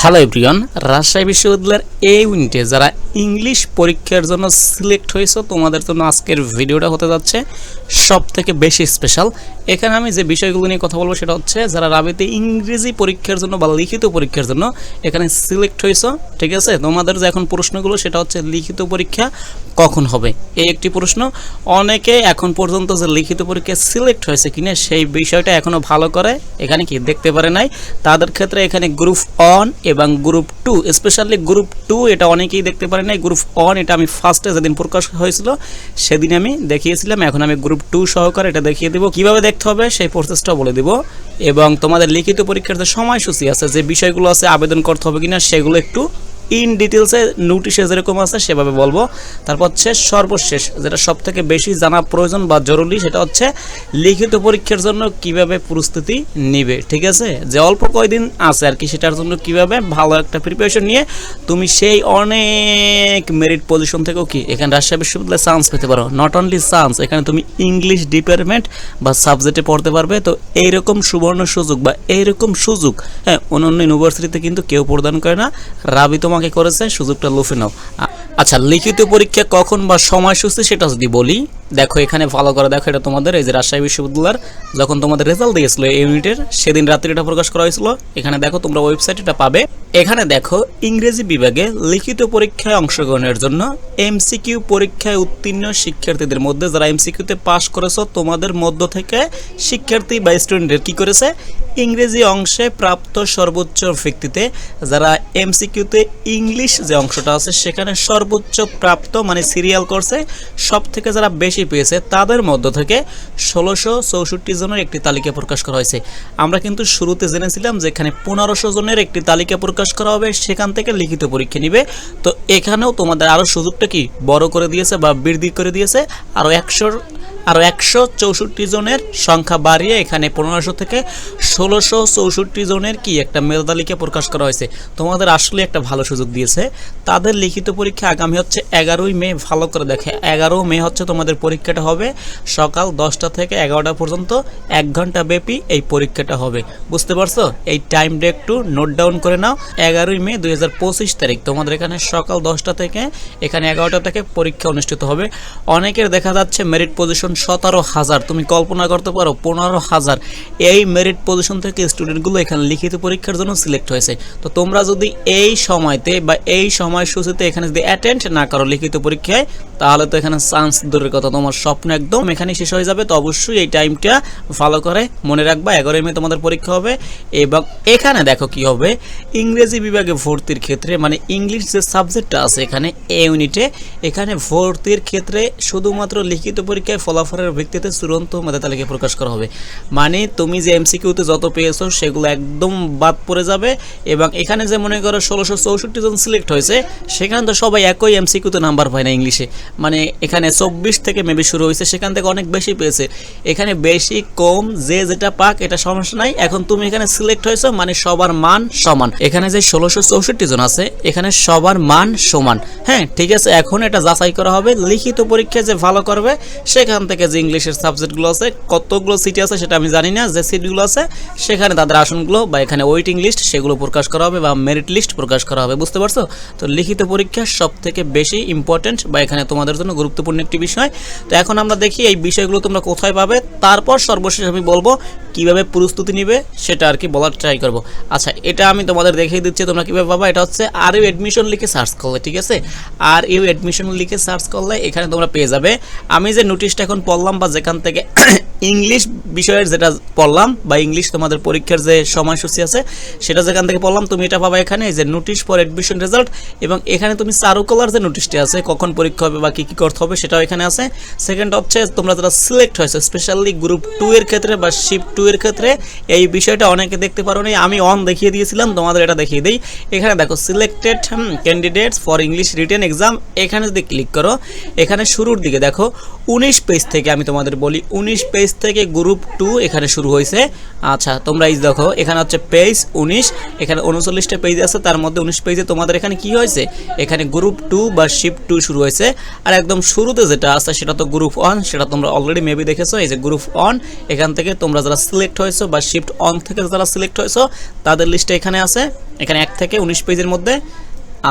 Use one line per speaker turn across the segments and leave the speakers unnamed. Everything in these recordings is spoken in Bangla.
হ্যালো এভরিওয়ান রাজশাহী বিশ্ববিদ্যালয়ের এই ইউনিটে যারা ইংলিশ পরীক্ষার জন্য সিলেক্ট হয়েছে, তোমাদের জন্য আজকের ভিডিওটা হতে যাচ্ছে সব থেকে বেশি স্পেশাল এখানে আমি যে বিষয়গুলো নিয়ে কথা বলব সেটা হচ্ছে, যারা রাবিতে ইংরেজি পরীক্ষার জন্য বা লিখিত পরীক্ষার জন্য এখানে সিলেক্ট হয়েছে, ঠিক আছে? তোমাদের যে এখন প্রশ্নগুলো সেটা হচ্ছে লিখিত পরীক্ষা কখন হবে? এই একটি প্রশ্ন। অনেকে এখন পর্যন্ত যে লিখিত পরীক্ষায় সিলেক্ট হয়েছে কিনা সেই বিষয়টা এখনও ভালো করে এখানে কি দেখতে পারে নাই। তাদের ক্ষেত্রে এখানে গ্রুপ অন এবং group two specially group two এটা অনেকেই দেখতে পারে। নাই গ্রুপ ওয়ান এটা আমি ফার্স্টে যেদিন প্রকাশ হয়েছিল, সেদিন আমি দেখিয়েছিলাম, এখন আমি গ্রুপ টু সহকারে এটা দেখিয়ে দেবো। কীভাবে দেখতে হবে, সেই প্রসেসটা বলে দিব। এবং তোমাদের লিখিত পরীক্ষার যে সময়সূচি আছে, যে বিষয়গুলো আছে, আবেদন করতে হবে কিনা, সেগুলো একটু ইন ডিটেলসে নোটিশে যেরকম আছে, সেভাবে বলব। তারপর হচ্ছে সর্বশেষ, যেটা সব থেকে বেশি জানা প্রয়োজন বা জরুরি, সেটা হচ্ছে লিখিত পরীক্ষার জন্য কীভাবে প্রস্তুতি নিবে, ঠিক আছে? যে অল্প কয়দিন আছে আর কি, সেটার জন্য কীভাবে ভালো একটা প্রিপারেশন নিয়ে তুমি সেই অনেক মেরিট পজিশন থেকেও কি, এখানে রাজশাহী বিশ্ববিদ্যালয়ে চান্স পেতে পারো। নট অনলি চান্স এখানে তুমি ইংলিশ ডিপার্টমেন্ট বা সাবজেক্টে পড়তে পারবে। তো এইরকম সুবর্ণ সুযোগ বা এইরকম সুযোগ হ্যাঁ অন্য ইউনিভার্সিটিতে কিন্তু কেউ প্রদান করে না। রাবি তোমাকে করেছে, সুযোগটা লুফে নাও। আচ্ছা লিখিত পরীক্ষা কখন বা সময়সূচি সেটা যদি বলি, দেখো এখানে ভালো করে, দেখো এটা তোমাদের, এই যে রাজশাহী বিশ্ববিদ্যালয়ের, যখন তোমাদের রেজাল্ট দিয়েছিল এই ইউনিটের সেদিন রাত্রে এটা প্রকাশ করা হয়েছিল। এখানে দেখো তোমরা ওয়েবসাইট এটা পাবে। এখানে দেখো ইংরেজি বিভাগে লিখিত পরীক্ষায় অংশগ্রহণের জন্য এমসিকিউ পরীক্ষায় উত্তীর্ণ শিক্ষার্থীদের মধ্যে যারা এমসিকিউতে পাশ করেছ, তোমাদের মধ্য থেকে শিক্ষার্থী বা স্টুডেন্টের কি করেছে? ইংরেজি অংশে প্রাপ্ত সর্বোচ্চ ভিত্তিতে যারা এমসিকিউতে ইংলিশ যে অংশটা আছে, সেখানে সর্বোচ্চ প্রাপ্ত মানে সিরিয়াল করছে সব থেকে যারা বেশি পেয়েছে, তাদের মধ্য থেকে ষোলোশো চৌষট্টি জনের একটি তালিকা প্রকাশ করা হয়েছে। আমরা কিন্তু শুরুতে জেনেছিলাম যে এখানে পনেরোশো জনের একটি তালিকা প্রকাশ করা হবে, সেখান থেকে লিখিত পরীক্ষা নিবে। তো এখানেও তোমাদের আরও সুযোগটা কি? বড় করে দিয়েছে বা বৃদ্ধি করে দিয়েছে আরও একশোর আরও একশো চৌষট্টি জনের সংখ্যা বাড়িয়ে এখানে পনেরোশো থেকে ষোলোশো চৌষট্টি জনের কি একটা মেধা তালিকা প্রকাশ করা হয়েছে। তোমাদের আসলে একটা ভালো সুযোগ দিয়েছে। তাদের লিখিত পরীক্ষা আগামী হচ্ছে এগারোই মে, ভালো করে দেখে। এগারো মে হচ্ছে তোমাদের পরীক্ষাটা হবে। সকাল দশটা থেকে এগারোটা পর্যন্ত এক ঘণ্টা ব্যাপী এই পরীক্ষাটা হবে। বুঝতে পারছ? এই টাইমটা একটু নোট ডাউন করে নাও। এগারোই মে দুই হাজার পঁচিশ তারিখ। তোমাদের এখানে সকাল দশটা থেকে, এখানে এগারোটা থেকে পরীক্ষা অনুষ্ঠিত হবে। অনেকের দেখা যাচ্ছে মেরিট পজিশন সতেরো হাজার। তুমি কল্পনা করতে পারো, পনেরো হাজার। এই মেরিট পজিশন থেকে স্টুডেন্টগুলো এখানে লিখিত পরীক্ষার জন্য সিলেক্ট হয়েছে। তো তোমরা যদি এই সময়তে বা এই সময়সূচিতে এখানে যদি অ্যাটেন্ড না করো লিখিত পরীক্ষায়, তাহলে তো এখানে চান্স দূরের কথা। তোমার স্বপ্ন একদম এখানে শেষ হয়ে যাবে। তো অবশ্যই এই টাইমটা ভালো করে, মনে রাখবা এগারোই মে তোমাদের পরীক্ষা হবে। এবং এখানে দেখো কি হবে। ইংরেজি বিভাগে ভর্তির ক্ষেত্রে মানে ইংলিশ যে সাবজেক্টটা আছে এখানে এ ইউনিটে এখানে ভর্তির ক্ষেত্রে শুধুমাত্র লিখিত পরীক্ষায় ফলাফলের ভিত্তিতে চূড়ান্ত মেধা তালিকা প্রকাশ করা হবে। মানে তুমি যে এমসিকিউতে যত পেয়েছ, সেগুলো একদম বাদ পড়ে যাবে এবং এখানে যে মনে করো ষোলোশো চৌষট্টি জন সিলেক্ট হয়েছে, সেখানে তো সবাই একই এমসিকিউতে নাম্বার পায় না ইংলিশে মানে এখানে চব্বিশ থেকে মেবি শুরু হয়েছে, সেখান থেকে অনেক বেশি পেয়েছে। এখানে বেশি, কম, যে যেটা পাক, এটা সমস্যা নাই। এখন তুমি এখানে সিলেক্ট হয়েছো মানে সবার মান সমান। এখানে যে ষোলোশো চৌষট্টি জন আছে, এখানে সবার মান সমান। হ্যাঁ ঠিক আছে, এখন এটা যাচাই করা হবে। লিখিত পরীক্ষায় যে ভালো করবে, সেখান থেকে যে ইংলিশের সাবজেক্টগুলো আছে, কতগুলো সিটি আছে সেটা আমি জানি না, যে সিটগুলো আছে, সেখানে তাদের আসনগুলো বা এখানে ওয়েটিং লিস্ট সেগুলো প্রকাশ করা হবে বা মেরিট লিস্ট প্রকাশ করা হবে, বুঝতে পারছ? তো লিখিত পরীক্ষা সব থেকে বেশি ইম্পর্টেন্ট বা এখানে তোমাদের জন্য গুরুত্বপূর্ণ একটি বিষয়। তো এখন আমরা দেখি এই বিষয়গুলো তোমরা কোথায় পাবে, তারপর সর্বশেষ আমি বলব কীভাবে প্রস্তুতি নিবে, সেটা আর কি বলার ট্রাই করব। আচ্ছা এটা আমি তোমাদের দেখিয়ে দিচ্ছি তোমরা কীভাবে পাবা, এটা হচ্ছে আর ইউ অ্যাডমিশন লিখে সার্চ করলে, ঠিক আছে? আর ইউ অ্যাডমিশন লিখে সার্চ করলে এখানে তোমরা পেয়ে যাবে। আমি যে নোটিশটা এখন পড়লাম বা যেখান থেকে ইংলিশ বিষয়ের যেটা পড়লাম বা ইংলিশ তোমাদের পরীক্ষার যে সময়সূচি আছে, সেটা যেখান থেকে পড়লাম, তুমি এটা পাবা এখানে যে নোটিশ ফর অ্যাডমিশন রেজাল্ট এবং এখানে তুমি চারুকলার যে নোটিশটি আছে, কখন পরীক্ষা হবে বা কী কী করতে হবে সেটাও এখানে আছে। সেকেন্ড হচ্ছে তোমরা যারা সিলেক্ট হয়েছে স্পেশালি গ্রুপ টু এর ক্ষেত্রে বা শিফট টু এর ক্ষেত্রে, এই বিষয়টা অনেকে দেখতে পারো নি আমি অন দেখিয়ে দিয়েছিলাম, তোমাদের এটা দেখিয়ে দিই। এখানে দেখো selected candidates for English written exam এখানে যদি ক্লিক করো, এখানে শুরুর দিকে দেখো, উনিশ পেজ থেকে আমি তোমাদের বলি, উনিশ পেজ পেজ থেকে গ্রুপ টু এখানে শুরু হয়েছে। আচ্ছা তোমরা এই দেখো, এখানে হচ্ছে পেজ উনিশ, এখানে উনচল্লিশটা পেজ আছে, তার মধ্যে উনিশ পেজে তোমাদের এখানে কি হয়েছে? এখানে গ্রুপ টু বা শিফট টু শুরু হয়েছে। আর একদম শুরুতে যেটা আছে, সেটা তো গ্রুপ ওয়ান, সেটা তোমরা অলরেডি মেবি দেখেছ, এই যে গ্রুপ ওয়ান, এখান থেকে তোমরা যারা সিলেক্ট হয়েছো বা শিফট অন থেকে যারা সিলেক্ট হয়েছো, তাদের লিস্টে এখানে আছে, এখানে এক থেকে উনিশ পেজের মধ্যে।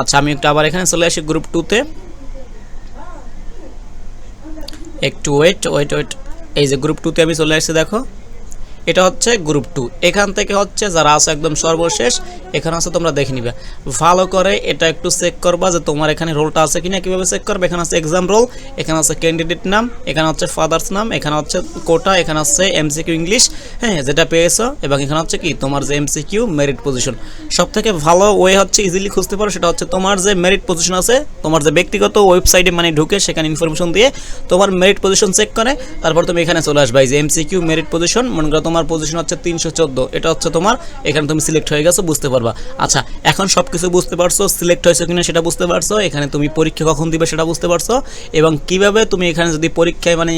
আচ্ছা আমি একটু আবার এখানে চলে আসি গ্রুপ টুতে একটু ওয়েট ওয়েট ওয়েট এই যে গ্রুপ টুতে আমি চলে আসছি, দেখো। এটা হচ্ছে গ্রুপ টু এখান থেকে হচ্ছে যারা আছে একদম সর্বশেষ এখানে আছে, তোমরা দেখে নিবে। ভালো করে এটা একটু চেক করবা যে তোমার এখানে রোলটা আছে কিনা, কীভাবে চেক করবে। এখানে আছে এক্সাম রোল এখানে আছে ক্যান্ডিডেট নাম, এখানে হচ্ছে ফাদার্স নাম, এখানে হচ্ছে কোটা এখানে হচ্ছে এমসিকিউ ইংলিশ হ্যাঁ যেটা পেয়েছ। এবং এখানে হচ্ছে কি, তোমার যে এমসিকিউ মেরিট পজিশন সব থেকে ভালো ওয়ে হচ্ছে ইজিলি খুঁজতে পারো, সেটা হচ্ছে তোমার যে মেরিট পজিশন আছে, তোমার যে ব্যক্তিগত ওয়েবসাইটে মানে ঢুকে সেখানে ইনফরমেশন দিয়ে তোমার মেরিট পজিশন চেক করে, তারপর তুমি এখানে চলে আসবে। যে এমসিকিউ মেরিট পজিশন মনে করো তোমার পজিশন হচ্ছে তিনশো চোদ্দ, এটা হচ্ছে তোমার, এখানে তুমি সিলেক্ট হয়ে গেছো, বুঝতে পারবা আচ্ছা এখন সব কিছু বুঝতে পারছ সিলেক্ট হয়েছো কিনা সেটা বুঝতে পারছ, এখানে তুমি পরীক্ষা কখন দিবে সেটা বুঝতে পারছ, এবং কীভাবে তুমি এখানে যদি পরীক্ষায় মানে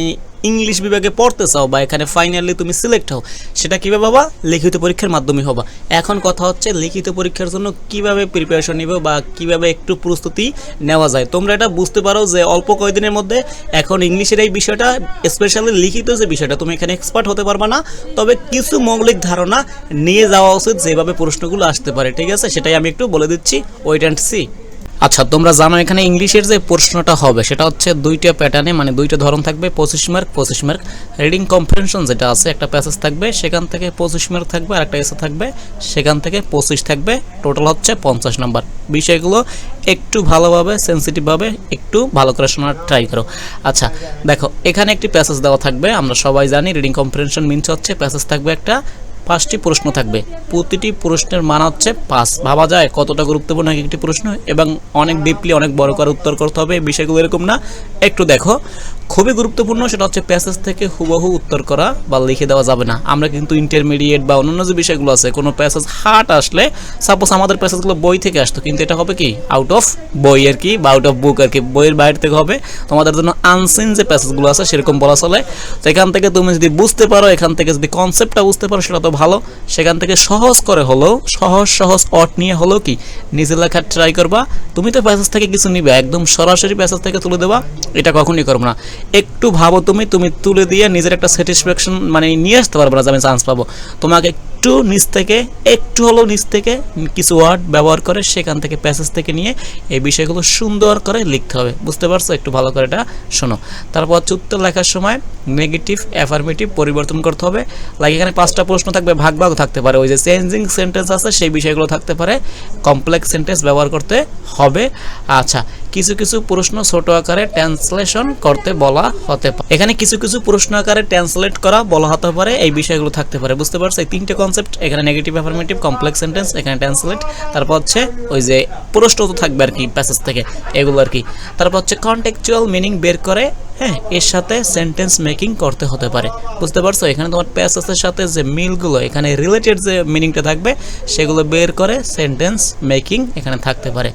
ইংলিশ বিভাগে পড়তে চাও বা এখানে ফাইনালি তুমি সিলেক্ট হও, সেটা কীভাবে হবা লিখিত পরীক্ষার মাধ্যমে হবা। এখন কথা হচ্ছে লিখিত পরীক্ষার জন্য কীভাবে প্রিপারেশন নিবে বা কীভাবে একটু প্রস্তুতি নেওয়া যায়। তোমরা এটা বুঝতে পারো যে অল্প কয়েকদিনের মধ্যে এখন ইংলিশের এই বিষয়টা স্পেশালি লিখিত যে বিষয়টা, তুমি এখানে এক্সপার্ট হতে পারবা না। তবে কিছু মৌলিক ধারণা নিয়ে যাওয়া উচিত যেভাবে প্রশ্নগুলো আসতে পারে, ঠিক আছে? সেটাই আমি একটু বলে দিচ্ছি। ওয়েট অ্যান্ড সি আচ্ছা তোমরা জানো এখানে ইংলিশের যে প্রশ্নটা হবে, সেটা হচ্ছে দুইটা প্যাটার্নে মানে দুইটা ধরন থাকবে, পঁচিশ মার্ক পঁচিশ মার্ক রিডিং কম্প্রেনশন যেটা আছে, একটা প্যাসেজ থাকবে, সেখান থেকে পঁচিশ মার্ক থাকবে আর একটা এসে থাকবে, সেখান থেকে পঁচিশ থাকবে টোটাল হচ্ছে পঞ্চাশ নাম্বার বিষয়গুলো একটু ভালোভাবে সেন্সিটিভভাবে একটু ভালো করে শোনার ট্রাই করো। আচ্ছা দেখো, এখানে একটি প্যাসেজ দেওয়া থাকবে, আমরা সবাই জানি রিডিং কম্প্রেনশন মিনস হচ্ছে প্যাসেজ থাকবে একটা পাঁচটি প্রশ্ন থাকবে। প্রতিটি প্রশ্নের মান হচ্ছে পাঁচ। ভাবা যায় কতটা গুরুত্বপূর্ণ এক একটি প্রশ্ন এবং অনেক ডিপলি অনেক বড় করে উত্তর করতে হবে। বিষয়গুলো এরকম না। একটু দেখো। খুবই গুরুত্বপূর্ণ সেটা হচ্ছে প্যাসেজ থেকে হুবহু উত্তর করা বা লিখে দেওয়া যাবে না। আমরা কিন্তু ইন্টারমিডিয়েট বা অন্যান্য যে বিষয়গুলো আছে, কোনো প্যাসেজ হার্ট আসলে সাপোজ আমাদের প্যাসেজগুলো বই থেকে আসতো, কিন্তু এটা হবে কি? আউট অফ বই আর কি, বা আউট অফ বুক আর কি, বইয়ের বাইরে থেকে হবে। তোমাদের জন্য আনসিন যে প্যাসেজগুলো আছে, সেরকম বলা চলে। তো এখান থেকে তুমি যদি বুঝতে পারো, এখান থেকে যদি কনসেপ্টটা বুঝতে পারো, সেটা তো ভালো। সেখান থেকে সহজ করে হলেও, সহজ সহজ অট নিয়ে হলেও কি? নিজে লেখার ট্রাই করবা। তুমি তো প্যাসেজ থেকে কিছু নিবে, একদম সরাসরি প্যাসেজ থেকে তুলে দেবা এটা কখনই করব না। একটু ভাবো তুমি তুমি তুলে দিয়ে নিজের একটা স্যাটিসফ্যাকশন মানে নিয়ে আসতে পারবে না যে আমি চান্স পাবো। তোমাকে একটু নিচ থেকে, একটু হলেও নিচ থেকে কিছু ওয়ার্ড ব্যবহার করে সেখান থেকে প্যাসেজ থেকে নিয়ে এই বিষয়গুলো সুন্দর করে লিখতে হবে। বুঝতে পারছ? একটু ভালো করে এটা শোনো। তারপর উত্তর লেখার সময় নেগেটিভ অ্যাফার্মেটিভ পরিবর্তন করতে হবে। লাইক এখানে পাঁচটা প্রশ্ন থাকবে, ভাগ ভাগ থাকতে পারে। ওই যে চেঞ্জিং সেন্টেন্স আছে, সেই বিষয়গুলো থাকতে পারে। কমপ্লেক্স সেন্টেন্স ব্যবহার করতে হবে। আচ্ছা কিছু কিছু প্রশ্ন ছোট আকারে ট্রান্সলেশন করতে বলা হতে পারে। এখানে কিছু কিছু প্রশ্ন আকারে ট্রান্সলেট করা বলা হতে পারে, এই বিষয়গুলো থাকতে পারে, বুঝতে পারছ? এই তিনটে কনসেপ্ট এখানে নেগেটিভ অ্যাফার্মেটিভ কমপ্লেক্স সেন্টেন্স এখানে ট্রান্সলেট তারপর হচ্ছে ওই যে প্রশ্ন তো থাকবে আর কি প্যাসেজ থেকে, এগুলো আর কি। তারপর হচ্ছে কন্টেকচুয়াল মিনিং বের করে হ্যাঁ এর সাথে সেন্টেন্স মেকিং করতে হতে পারে, বুঝতে পারছ? এখানে তোমার প্যাসেজের সাথে যে মিলগুলো, এখানে রিলেটেড যে মিনিংটা থাকবে, সেগুলো বের করে সেন্টেন্স মেকিং এখানে থাকতে পারে।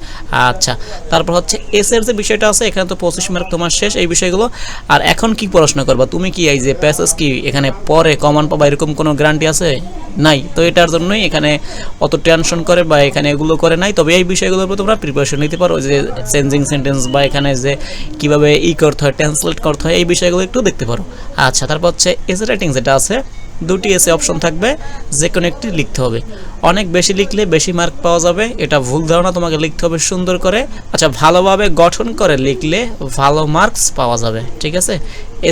আচ্ছা তারপর হচ্ছে এসের যে বিষয়টা আছে, এখানে তো পঁচিশ মার্ক তোমার শেষ এই বিষয়গুলো। আর এখন কি পড়াশোনা করবা? তুমি কি এই যে প্যাসেজ কি এখানে পরে কমন পাবা? এরকম কোনো গ্যারান্টি আছে? নাই। তো এটার জন্যই এখানে অত টেনশন করে বা এখানে এগুলো করে নাই। তবে এই বিষয়গুলোর উপর তোমরা প্রিপারেশন নিতে পারো। যে চেঞ্জিং সেন্টেন্স বা এখানে যে কীভাবে ই করতে হয় ট্রান্সলেট করতে হয়, এই বিষয়গুলো একটু দেখতে পারো। আচ্ছা তারপর হচ্ছে এসে রাইটিং যেটা আছে দুটি এসে অপশন থাকবে যে কোনো একটি লিখতে হবে। অনেক বেশি লিখলে বেশি মার্ক পাওয়া যাবে, এটা ভুল ধারণা, তোমাকে লিখতে হবে সুন্দর করে। আচ্ছা ভালোভাবে গঠন করে লিখলে ভালো মার্কস পাওয়া যাবে, ঠিক আছে?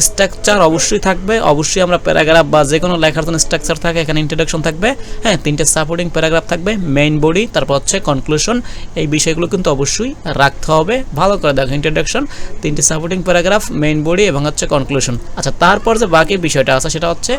স্ট্রাকচার অবশ্যই থাকবে। অবশ্যই আমরা প্যারাগ্রাফ বা যে কোনো লেখার জন্য স্ট্রাকচার থাকে, এখানে ইন্ট্রোডাকশন থাকবে। হ্যাঁ তিনটে সাপোর্টিং প্যারাগ্রাফ থাকবে মেইন বডি তারপর হচ্ছে কনক্লুশন এই বিষয়গুলো কিন্তু অবশ্যই রাখতে হবে। ভালো করে দেখো ইন্ট্রোডাকশন তিনটে সাপোর্টিং প্যারাগ্রাফ মেইন বডি এবং হচ্ছে কনক্লুশন আচ্ছা তারপর যে বাকি বিষয়টা আছে, সেটা হচ্ছে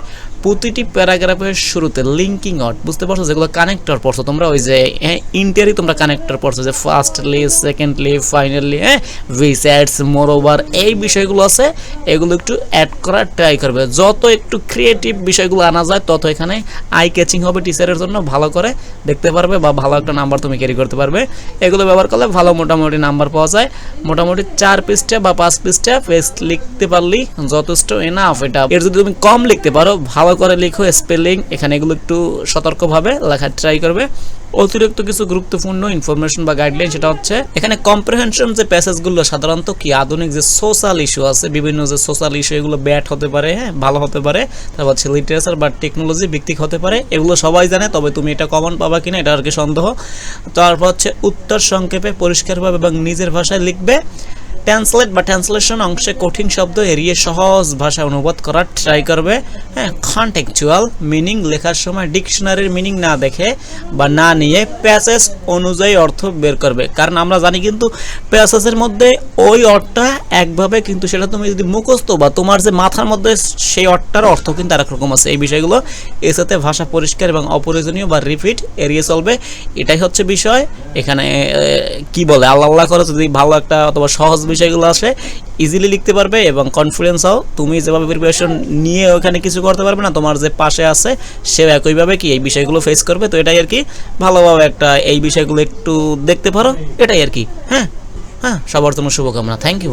প্রতিটি প্যারাগ্রাফের শুরুতে লিঙ্কিং আউট বুঝতে পারছ? যেগুলো কানেক্টর পড়ছো, তোমরা ওই যে হ্যাঁ ইন্টারই তোমরা কানেক্টর পড়ছো, যে ফার্স্টলি সেকেন্ডলি ফাইনালি হ্যাঁ ভিসেটস মোর ওভার এই বিষয়গুলো আছে, এগুলো একটু অ্যাড করার ট্রাই করবে। যত একটু ক্রিয়েটিভ বিষয়গুলো আনা যায়, তত এখানে আই ক্যাচিং হবে টিচারের জন্য। ভালো করে দেখতে পারবে বা ভালো একটা নাম্বার তুমি ক্যারি করতে পারবে। এগুলো ব্যবহার করলে ভালো মোটামুটি নাম্বার পাওয়া যায়। মোটামুটি চার পৃষ্ঠা বা পাঁচ পৃষ্ঠা পেজ লিখতে পারলেই যথেষ্ট এনাফ এটা। এর যদি তুমি কম লিখতে পারো, ভালো করে লিখো স্পেলিং এখানে এগুলো একটু সতর্কভাবে লেখার ট্রাই করবে। অতিরিক্ত কিছু গুরুত্বপূর্ণ ইনফরমেশন বা গাইডলাইন সেটা হচ্ছে, এখানে কম্প্রিহেনশন যে প্যাসেজগুলো সাধারণত কি? আধুনিক যে সোশ্যাল ইস্যু আছে, বিভিন্ন যে সোশ্যাল ইস্যু এগুলো ব্যাট হতে পারে হ্যাঁ ভালো হতে পারে। তারপর হচ্ছে লিটারেচার বা টেকনোলজি ভিত্তিক হতে পারে, এগুলো সবাই জানে, তবে তুমি এটা কমন পাবা কিনা এটা আর কি সন্দেহ। তারপর হচ্ছে উত্তর সংক্ষেপে পরিষ্কারভাবে এবং নিজের ভাষায় লিখবে। ট্রান্সলেট বা ট্রান্সলেশন অংশে কঠিন শব্দ এড়িয়ে সহজ ভাষায় অনুবাদ করার ট্রাই করবে। হ্যাঁ কন্টেক্চুয়াল মিনিং লেখার সময় ডিকশনারির মিনিং না দেখে বা না নিয়ে প্যাসেজ অনুযায়ী অর্থ বের করবে। কারণ আমরা জানি কিন্তু প্যাসেজের মধ্যে ওই অর্থটা একভাবে কিন্তু সেটা তুমি যদি মুখস্থ বা তোমার যে মাথার মধ্যে সেই অর্থটার অর্থ কিন্তু আরেক রকম আছে। এই বিষয়গুলো এর সাথে ভাষা পরিষ্কার এবং অপ্রয়োজনীয় বা রিপিট এড়িয়ে চলবে। এটাই হচ্ছে বিষয়। এখানে কি বলে? আল্লাহ আল্লাহ করে যদি ভালো একটা অথবা সহজ বিষয়গুলো আসে ইজিলি লিখতে পারবে এবং কনফিডেন্স হও তুমি যেভাবে প্রিপারেশন নিয়ে ওখানে কিছু করতে পারবে না, তোমার যে পাশে আছে সেও একইভাবে কি এই বিষয়গুলো ফেস করবে। তো এটাই আর কি, ভালোভাবে একটা এই বিষয়গুলো একটু দেখতে পারো, এটাই আর কি। হ্যাঁ হ্যাঁ সবার জন্য শুভকামনা। Thank you